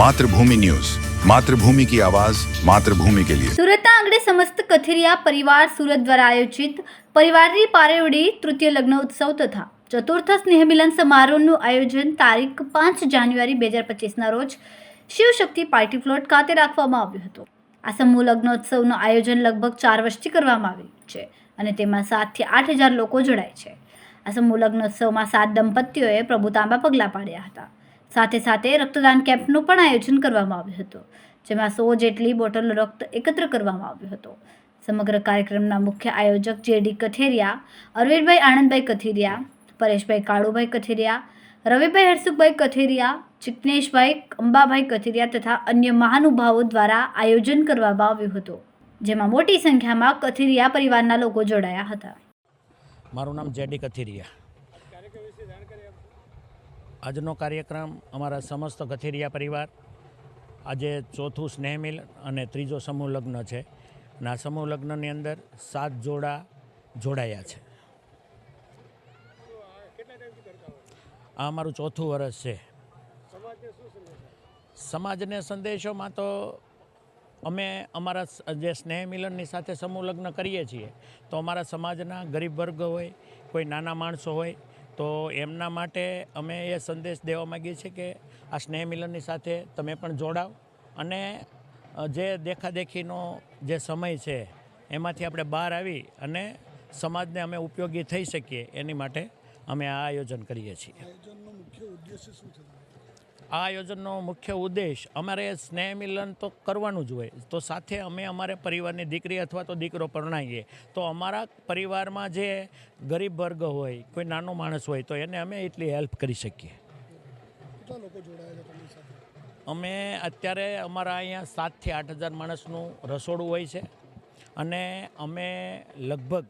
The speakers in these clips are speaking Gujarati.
मातृभूमि न्यूज मातृभूमि की आवाज मातृभूमि के लिए સુરતના આંગણે સમસ્ત કથિરિયા પરિવાર સુરત દ્વારા આયોજિત પરિવારની પારેવડી તૃતીય લગ્ન ઉત્સવ તથા ચતુર્થ સ્નેહમિલન સમારોહનું આયોજન તારીખ પાંચ જાન્યુઆરી બે હજાર પચીસના રોજ શિવશક્તિ પાર્ટી પ્લોટ ખાતે રાખવામાં આવ્યું હતું આ સમૂહ લગ્નોત્સવનું આયોજન લગભગ ચાર વર્ષથી કરવામાં આવ્યું છે અને તેમાં સાતથી આઠ હજાર લોકો જોડાય છે આ સમૂહ લગ્નોત્સવમાં સાત દંપતીઓએ પ્રભુતાંબા પગલાં પાડ્યા હતા સાથે સાથે રક્તદાન કેમ્પનું પણ આયોજન કરવામાં આવ્યું હતું, જેમાં સો જેટલી બોટલ રક્ત એકત્ર કરવામાં આવ્યું હતું. સમગ્ર કાર્યક્રમના મુખ્ય આયોજક જેડી કથેરિયા, અરવિંદભાઈ આનંદભાઈ કથેરિયા, પરેશભાઈ કાળુભાઈ કથેરિયા, રવિભાઈ હરસુખભાઈ કથેરિયા ચિકનેશભાઈ અંબાભાઈ કથેરિયા તથા અન્ય મહાનુભાવો દ્વારા આયોજન કરવામાં આવ્યું હતું, જેમાં મોટી સંખ્યામાં કથિરિયા પરિવારના લોકો જોડાયા હતા. મારું નામ જેડી કથિરિયા. આજનો કાર્યક્રમ અમારા સમસ્ત ગથેરિયા પરિવાર, આજે ચોથું સ્નેહ મિલન અને ત્રીજો સમૂહ લગ્ન છે અને આ સમૂહ લગ્નની અંદર સાત જોડા જોડાયા છે. આ અમારું ચોથું વર્ષ છે. સમાજને સંદેશોમાં તો અમે અમારા જે સ્નેહ મિલનની સાથે સમૂહ લગ્ન કરીએ છીએ, તો અમારા સમાજના ગરીબ વર્ગ હોય, કોઈ નાના માણસો હોય તો એમના માટે અમે એ સંદેશ દેવા માગીએ છીએ કે આ સ્નેહ મિલનની સાથે તમે પણ જોડાવ અને જે દેખાદેખીનો જે સમય છે, એમાંથી આપણે બહાર આવી અને સમાજને અમે ઉપયોગી થઈ શકીએ એની માટે અમે આ આયોજન કરીએ છીએ. આ આયોજનનો મુખ્ય ઉદ્દેશ અમારે સ્નેહ મિલન તો કરવાનું જ હોય. તો સાથે અમે અમારે પરિવારની દીકરી અથવા તો દીકરો પરણાવીએ તો અમારા પરિવારમાં જે ગરીબ વર્ગ હોય કોઈ નાનો માણસ હોય તો એને અમે એટલી હેલ્પ કરી શકીએ. અમે અત્યારે અમારા અહીંયા સાતથી આઠ હજાર માણસનું રસોડું હોય છે. અને અમે લગભગ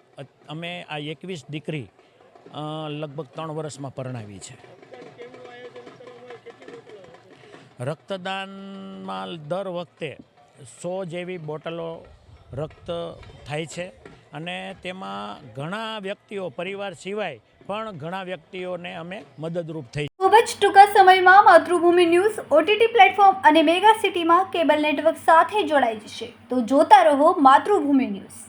અમે આ એકવીસ દીકરી લગભગ ત્રણ વર્ષમાં પરણાવી છે. રક્તદાનમાં દર વખતે સો જેવી બોટલો રક્ત થાય છે અને તેમાં ઘણા વ્યક્તિઓ, પરિવાર સિવાય પણ ઘણા વ્યક્તિઓને અમે મદદરૂપ થઈ ખૂબ જ ટૂંકા સમયમાં માતૃભૂમિ ન્યૂઝ ઓટીટી પ્લેટફોર્મ અને મેગા સિટીમાં કેબલ નેટવર્ક સાથે જોડાઈ જશે. તો જોતા રહો માતૃભૂમિ ન્યૂઝ.